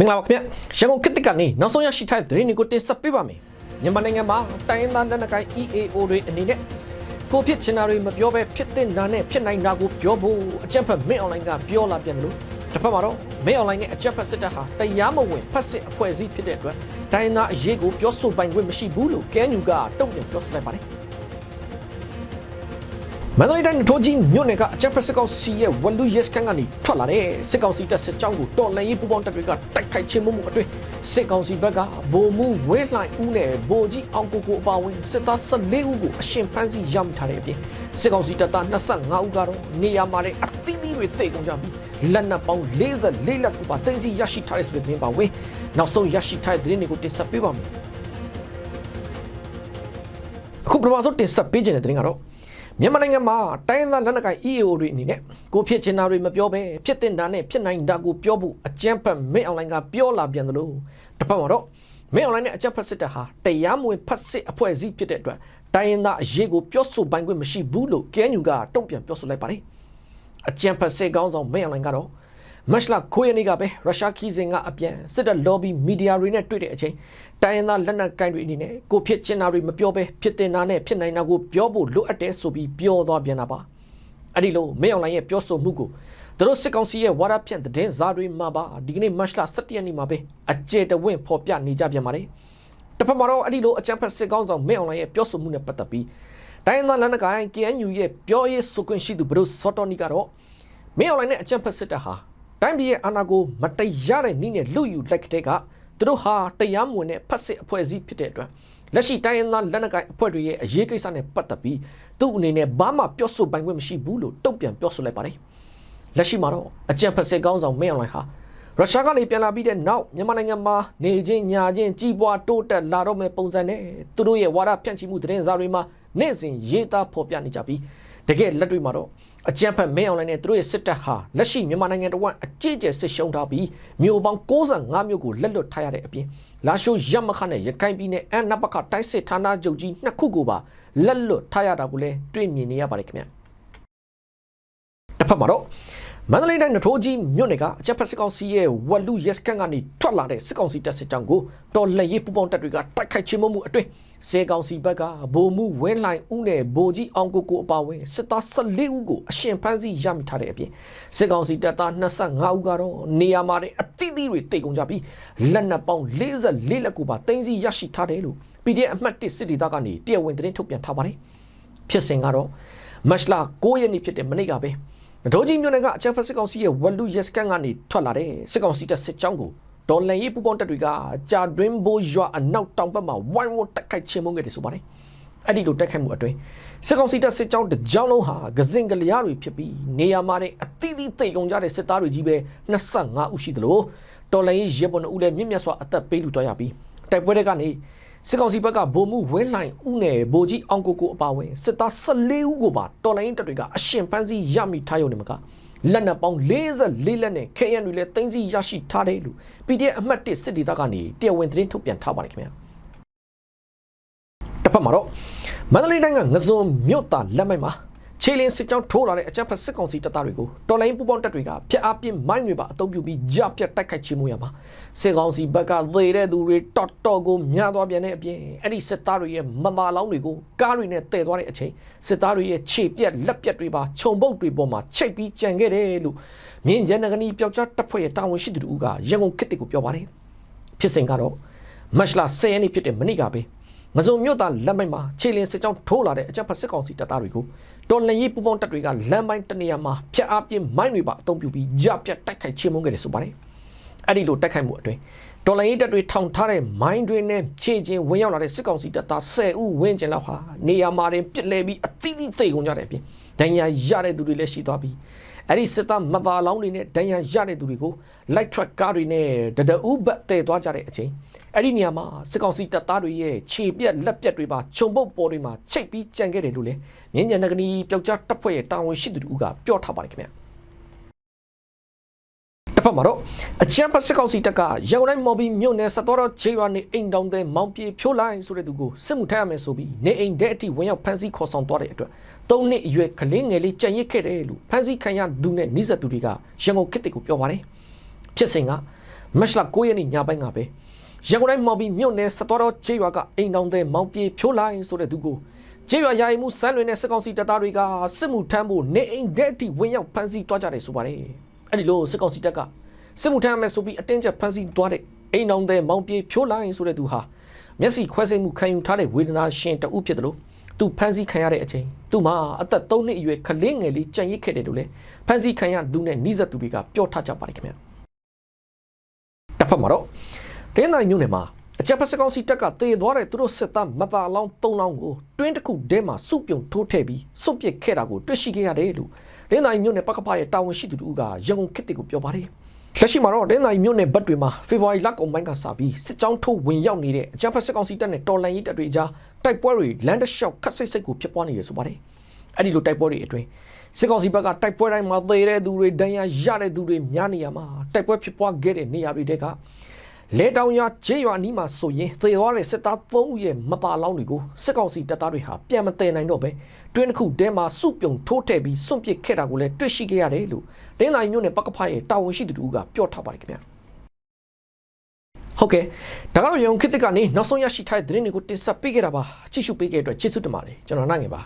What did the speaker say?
မင်္ဂလာပါခင်ဗျရန်ကုန်ခေတ်သစ်ကနေနောက်ဆုံးရရှိထားတဲ့သတင်းတွေကိုတင်ဆက်ပေးပါမယ်မြန်မာနိုင်ငံမှာတိုင်းရင်းသားလက်နက်ကိုင် EAO တွေအနေနဲ့ကိုဖြစ်ချင်တာတွေမပြောဘဲဖြစ်တဲ့နာနဲ့ဖြစ်နိုင်တာကိုပြောဖို့အကြံဖက်မင်းအွန်လိုင်းကပြောလာပြန်တယ်လို့တစ်ဖက်မှာတော့မင်းအွန်လိုင်းနဲ့အကြံဖက်စစ်တပ်ဟာတရားမဝင်ဖက်စစ်အဖွဲ့အစည်းဖြစ်တဲ့အတွက်တိုင်းရင်းသားအရေးကိုပြောဆိုပိုင်ခွင့်မရှိဘူးလို့ကဲညူကတုံ့ပြန်ပြောဆိုလိုက်ပါတယ် မန္တလေးတိုင်းထိုးကြီးမြို့နယ်ကအကြပ်ဖက်စစ်ကောင်စီရဲ့ဝလူရက်စကန်ကနေထွက်လာတဲ့စစ်ကောင်စီတပ်စစ်ကြောင်းကိုတော်လှန်ရေးပူးပေါင်းတပ်တွေကတိုက်ခိုက်ခြင်းမှုမှုအတွင်းစစ်ကောင်စီဘက်ကဗိုလ်မှူးဝဲလှိုင်ဦးနဲ့ဗိုလ်ကြီးအောင်ကိုကိုအပါအဝင်စစ်သား14ဦးကိုအရှင်ဖမ်းဆီးရမိထားတဲ့အပြင်စစ်ကောင်စီတပ်သား25ဦးကတော့နေရာမှာတဲ့အသီးသီးတွေတိတ်ကုန်ကြပြီးလက်နက်ပေါင်း44လက်ကိုပါတင်စီရရှိထားတဲ့ဆိုတဲ့သတင်းပါဝင်နောက်ဆုံးရရှိထားတဲ့သတင်းတွေကိုတင်ဆက်ပေးပါမယ်အခုပထမဆုံးတင်ဆက်ပေးခြင်းတဲ့သတင်းကတော့ မြန်မာနိုင်ငံမှာတိုင်းရင်းသားလက်နက်ကိုင် EAO တွေအနေနဲ့ကိုဖြစ်ချင်တာတွေမပြောဘဲဖြစ်တင်တာနဲ့ဖြစ်နိုင်တာကိုပြောဖို့အကြမ်းဖက်မင်းအွန်လိုင်းကပြောလာပြန်တယ်လို့တစ်ဖက်မှာတော့မင်းအွန်လိုင်းနဲ့အကြမ်းဖက်စစ်တပ်ဟာတရားမဝင်ဖက်စစ်အဖွဲ့အစည်းဖြစ်တဲ့အတွက်တိုင်းရင်းသားအရေးကိုပြောဆိုပိုင်ခွင့်မရှိဘူးလို့ကဲညူကတုံ့ပြန်ပြောဆိုလိုက်ပါတယ်အကြမ်းဖက်စစ်ကောင်းဆောင်မင်းအွန်လိုင်းကတော့ မက်ရှလာခိုးရနေကပဲရုရှားခီးစဉ်ကအပြန်စစ်တပ် lobby media တွေနဲ့တွေ့တဲ့အချိန်တိုင်းရင်းသားလက်နက်ကိုင်တွေအနေနဲ့ကိုဖြစ်ချင်တာတွေမပြောဘဲဖြစ်တင်တာနဲ့ဖြစ်နိုင်တာကိုပြောဖို့လိုအပ်တယ်ဆိုပြီးပြောသွားပြန်တာပါအဲ့ဒီလိုမင်းအွန်လိုင်းရဲ့ပြောဆိုမှုကိုသူတို့စစ်ကောင်စီရဲ့ဝါဒဖြန့်သတင်းစာတွေမှာပါဒီကနေ့မတ်လ17ရက်နေ့မှာပဲအကျယ်တဝင့်ဖော်ပြနေကြပြန်ပါတယ်တစ်ဖက်မှာတော့အဲ့ဒီလိုအကြံဖက်စစ်ကောင်းဆောင်မင်းအွန်လိုင်းရဲ့ပြောဆိုမှုနဲ့ပတ်သက်ပြီးတိုင်းရင်းသားလက်နက်ကိုင် KNU ရဲ့ပြောရေးဆိုခွင့်ရှိသူဘရုစောတော်နီကတော့မင်းအွန်လိုင်းနဲ့အကြံဖက်စစ်တပ်ဟာ တိုင်းပြည်ရဲ့အာဏာကိုမတရားတဲ့နည်းနဲ့လူယူလိုက်ကတဲ့ကသူတို့ဟာတရားမဝင်တဲ့ဖက်စစ်အဖွဲ့အစည်းဖြစ်တဲ့အတွက်လက်ရှိတိုင်းရင်းသားလက်နက်ကိုင်အဖွဲ့တွေရဲ့အရေးကိစ္စနဲ့ပတ်သက်ပြီးသူ့အနေနဲ့ဘာမှပြောဆိုပိုင်ခွင့်မရှိဘူးလို့တုံ့ပြန်ပြောဆိုလိုက်ပါတယ်လက်ရှိမှာတော့အကြံဖက်စစ်ကောင်းဆောင်မင်းအွန်လိုင်းဟာရုရှားကနေပြန်လာပြီးတဲ့နောက်မြန်မာနိုင်ငံမှာနေချင်းညာချင်းကြီးပွားတိုးတက်လာတော့မဲ့ပုံစံနဲ့သူတို့ရဲ့ဝါဒဖြန့်ချိမှုသတင်းစာတွေမှာနေ့စဉ်ရေးသားဖော်ပြနေကြပြီးတကယ်လက်တွေ့မှာတော့ အကြံဖက်မင်းအွန်လိုင်းနဲ့သူတို့ရဲ့စစ်တပ်ဟာလက်ရှိမြန်မာနိုင်ငံတော်ဝန်အကြီးအကျယ်စစ်ရှုံးထားပြီးမြို့ပေါင်း65မြို့ကိုလက်လွတ်ထားရတဲ့အပြင်လာရှိုးရမခနဲ့ရခိုင်ပြည်နယ်အန်နပခတိုက်စစ်ဌာနချုပ်ကြီးနှစ်ခုကိုပါလက်လွတ်ထားရတာကိုလည်းတွေ့မြင်နေရပါတယ်ခင်ဗျတစ်ဖက်မှာတော့ မန္တလေးတိုင်းနထိုးကြီးမြို့နယ်ကအချက်ဖက်စစ်ကောင်စီရဲ့ဝက်လူရက်စကန်ကနေထွက်လာတဲ့စစ်ကောင်စီတပ်စစ်ကြောင်းကိုတော်လှန်ရေးပူပေါင်းတပ်တွေကတိုက်ခိုက်ခြင်းမှုအတွင်းစေကောင်စီဘက်ကဗိုလ်မှူးဝင်းလှိုင်ဦးနဲ့ဗိုလ်ကြီးအောင်ကိုကိုအပါအဝင်စစ်သား14ဦးကိုအရှင်ဖမ်းဆီးရမိထားတဲ့အပြင်စစ်ကောင်စီတပ်သား25ဦးကတော့နေရာမှာတဲ့အသီးသီးတွေတိတ်ကုန်ကြပြီးလက်နက်ပေါင်း44လက်ကိုပါတင်စီရရှိထားတယ်လို့ PDF အမှတ်1စစ်ဒေသကနေတရားဝင်သတင်းထုတ်ပြန်ထားပါတယ်ဖြစ်စဉ်ကတော့မတ်လ9ရက်နေ့ဖြစ်တဲ့မနေ့ကပဲ ဒိုးကြီးမြို့နယ်ကအချမ်းဖက်စစ်ကောင်စီရဲ့ဝက်လူရက်စကန်ကနေထွက်လာတဲ့စစ်ကောင်စီတပ်စစ်ကြောင်းကိုဒေါ်လန်ရေးပူပေါင်းတပ်တွေကကြာတွင်းဘိုးရွာအနောက်တောင်ဘက်မှာဝိုင်းဝန်းတိုက်ခိုက်ခြင်းမှုခဲ့တယ်ဆိုပါတယ်။အဲ့ဒီလိုတိုက်ခိုက်မှုအတွင်းစစ်ကောင်စီတပ်စစ်ကြောင်းတစ်ကြောင်းလုံးဟာဂဇင်ကလျားတွေဖြစ်ပြီးနေရာမှာတဲ့အသီးသီးတိတ်ကုန်ကြတဲ့စစ်သားတွေကြီးပဲ25ဦးရှိသလိုတော်လန်ရေးရဲဘော်2ဦးလည်းမြင့်မြတ်စွာအသက်ပေးလူတော့ရပြီးတိုက်ပွဲတွေကနေ စစ်ကောင်စီဘက်ကဗိုလ်မှူးဝင်းလိုင်ဦးနယ်ဗိုလ်ကြီးအောင်ကိုကိုအပါဝင်စစ်သား14ဦးကိုပါတော်လိုင်းတပ်တွေကအရှင်ဖမ်းဆီးရမိထားရုံနဲ့မကလက်နက်ပေါင်း44လက်နဲ့ခဲယံတွေလည်းတင်းစီရရှိထားတယ်လို့ PDF အမှတ်1စစ်ဒေသကနေတရားဝင်သတင်းထုတ်ပြန်ထားပါတယ်ခင်ဗျာတစ်ဖက်မှာတော့မန္တလေးတိုင်းကငစုံမြို့သားလက်မိုက်မှာ ခြေလင်းစစ်ကြောင်းထိုးလာတဲ့အကြမ်းဖက်စစ်ကောင်စီတပ်သားတွေကိုတော်လိုင်းပူပေါင်းတပ်တွေကဖျက်အားပြင်းမိုင်းတွေပါအုံပြုပြီးကြပြတ်တိုက်ခိုက်ခြင်းမှုရမှာစစ်ကောင်စီဘက်ကသေတဲ့သူတွေတော်တော်ကိုများသွားပြန်တဲ့အပြင်အဲ့ဒီစစ်သားတွေရဲ့မမာလောင်းတွေကိုကားတွေနဲ့တည်သွားတဲ့အချိန်စစ်သားတွေရဲ့ခြေပြက်လက်ပြက်တွေပါခြုံပုတ်တွေပေါ်မှာချိတ်ပြီးကြံခဲ့တယ်လို့မြင်းကျန်နဂနီပျောက်ကြားတပ်ဖွဲ့ရဲ့တာဝန်ရှိသူတို့ကရန်ကုန်ခေတ်ကိုပြောပါတယ်ဖြစ်စဉ်ကတော့မတ်လ10ရက်နေ့ဖြစ်တဲ့မနေ့ကပဲ ငစုံမြို့သားလက်မိုက်မှာခြေလင်းစစ်ကြောင်းထိုးလာတဲ့အကြမ်းဖက်စစ်ကောင်စီတပ်သားတွေကိုတော်လှန်ရေးပူပေါင်းတပ်တွေကလမ်းပိုင်းတနေရာမှာဖျက်အားပြင်းမိုင်းတွေပါအုံပြုပြီးကြပြတ်တိုက်ခိုက်ခြင်းမုန်းခဲ့တယ်ဆိုပါတယ်။အဲ့ဒီလိုတိုက်ခိုက်မှုအတွင်းတော်လှန်ရေးတပ်တွေထောင်ထားတဲ့မိုင်းတွေနဲ့ခြေချင်းဝင်ရောက်လာတဲ့စစ်ကောင်စီတပ်သား10ဦးဝန်းကျင်လောက်ဟာနေရာမှာတင်ပစ်လဲပြီးအသီးသီးသိကုန်ကြတဲ့အပြင်ဒဏ်ရာရတဲ့သူတွေလည်းရှိသွားပြီး အဲ့ဒီစစ်သားမသားလောင်းတွေနဲ့ဒဏ်ရာရတဲ့သူတွေကို light truck ကားတွေနဲ့တဒအူးဘတ်တည်သွားကြတဲ့အချိန်အဲ့ဒီနေရာမှာစစ်ကောင်စီတပ်သားတွေရဲ့ခြေပြက်လက်ပြက်တွေပါခြုံပုတ်ပေါ်တွေမှာချိတ်ပြီးကြံခဲ့တယ်လို့လည်းမြင်းညံနဂနီပျောက်ကြားတပ်ဖွဲ့ရဲ့တာဝန်ရှိသူတို့ကပြောထားပါတယ်ခင်ဗျ တစ်ဖက်မှာတော့အချမ်းဖတ်စစ်ကောင်စီတပ်ကရန်ကုန်တိုင်းမော်ဘီမြို့နယ်စတော်တော်ချေရွာနေအိမ်တောင်တဲ့မောင်ပြေဖြိုးလိုက်ဆိုတဲ့သူကိုစစ်မှုထမ်းရမယ်ဆိုပြီးနေအိမ်တဲ့အထိဝင်ရောက်ဖမ်းဆီးခေါ်ဆောင်သွားတဲ့အတွက်၃နှစ်အရွယ်ကလေးငယ်လေးကြံရစ်ခဲ့တယ်လို့ဖမ်းဆီးခံရသူနဲ့နှိစက်သူတွေကရန်ကုန်ခေတ်တစ်ကိုပြောပါတယ်ဖြစ်စဉ်ကမက်လ9ရက်နေ့ညပိုင်းကပဲရန်ကုန်တိုင်းမော်ဘီမြို့နယ်စတော်တော်ကျေးရွာကအိမ်တောင်တဲ့မောင်ပြေဖြိုးလိုက်ဆိုတဲ့သူကိုကျေးရွာယာယီမှုစမ်းလွင်တဲ့စစ်ကောင်စီတပ်သားတွေကစစ်မှုထမ်းဖို့နေအိမ်ဒက်တီဝင်ရောက်ဖမ်းဆီးသွားကြတယ်ဆိုပါတယ် အဲ့ဒီလိုစစ်ကောင်စီတပ်ကစစ်မှုထမ်းမယ်ဆိုပြီးအတင်းကျပ်ဖမ်းဆီးသွားတဲ့အိမ်တောင်တဲ့မောင်ပြေဖြိုးလိုက်ဆိုတဲ့သူဟာမျက်စိခွဲစိတ်မှုခံယူထားတဲ့ဝေဒနာရှင်တဦးဖြစ်တယ်လို့သူဖမ်းဆီးခံရတဲ့အချိန်သူ့မှာအသက်3နှစ်အရွယ်ကလေးငယ်လေးကြံ့ရစ်ခဲ့တယ်လို့လေဖမ်းဆီးခံရသူနဲ့နှိစက်သူတွေကပြောထားကြပါတယ်ခင်ဗျာတစ်ဖက်မှာတော့တင်းတိုင်းမြို့နယ်မှာ အကြပ်ဖက်စကောင်စီတပ်ကတေသွားတဲ့သူတို့စစ်သားမသားလောင်း၃လောင်းကိုတွင်းတစ်ခုထဲမှာစုပြုံထိုးထည့်ပြီးစွန့်ပစ်ခဲ့တာကိုတွေ့ရှိခဲ့ရတယ်လို့တင်းတိုင်းမြို့နယ်ပကပရဲ့တာဝန်ရှိသူတို့ကရန်ကုန်ခေတ်တီကိုပြောပါတယ်လက်ရှိမှာတော့တင်းတိုင်းမြို့နယ်ဘက်တွေမှာဖေဖော်ဝါရီလကုန်ပိုင်းကစပြီးစစ်ကြောင်းထိုးဝင်ရောက်နေတဲ့အကြပ်ဖက်စကောင်စီတပ်နဲ့တော်လန်ရေးတပ်တွေကြားတိုက်ပွဲတွေလမ်းတစ်လျှောက်ခတ်စိတ်စိတ်ကိုဖြစ်ပွားနေရဆိုပါတယ်အဲ့ဒီလိုတိုက်ပွဲတွေအတွင်းစစ်ကောင်စီဘက်ကတိုက်ပွဲတိုင်းမှာသေတဲ့သူတွေဒဏ်ရာရတဲ့သူတွေများနေရမှာတိုက်ပွဲဖြစ်ပွားခဲ့တဲ့နေရာတွေတဲက လေတောင်ရွာဂျေးရွာနီးမှာဆိုရင်သေသွားတဲ့စစ်သား၃ဦးရဲ့မပါလောင်းတွေကိုစစ်ကောင်စီတပ်သားတွေဟာပြန်မတည်နိုင်တော့ပဲတွင်းတစ်ခုတဲမှာစုပြုံထိုးထည့်ပြီးစွန့်ပစ်ခဲ့တာကိုလည်းတွေ့ရှိခဲ့ရတယ်လို့ဒင်းတိုင်းမျိုးနဲ့ပကဖရဲ့တာဝန်ရှိသူတို့ကပြောထားပါတယ်ခင်ဗျာဟုတ်ကဲ့ဒါကတော့ရုံခေတ်တစ်ကနေနောက်ဆုံးရရှိထားတဲ့သတင်းတွေကိုတင်ဆက်ပေးခဲ့တာပါကြည့်ရှုပေးခဲ့တဲ့အတွက်ကျေးဇူးတင်ပါတယ်ကျွန်တော်နိုင်ငယ်ပါ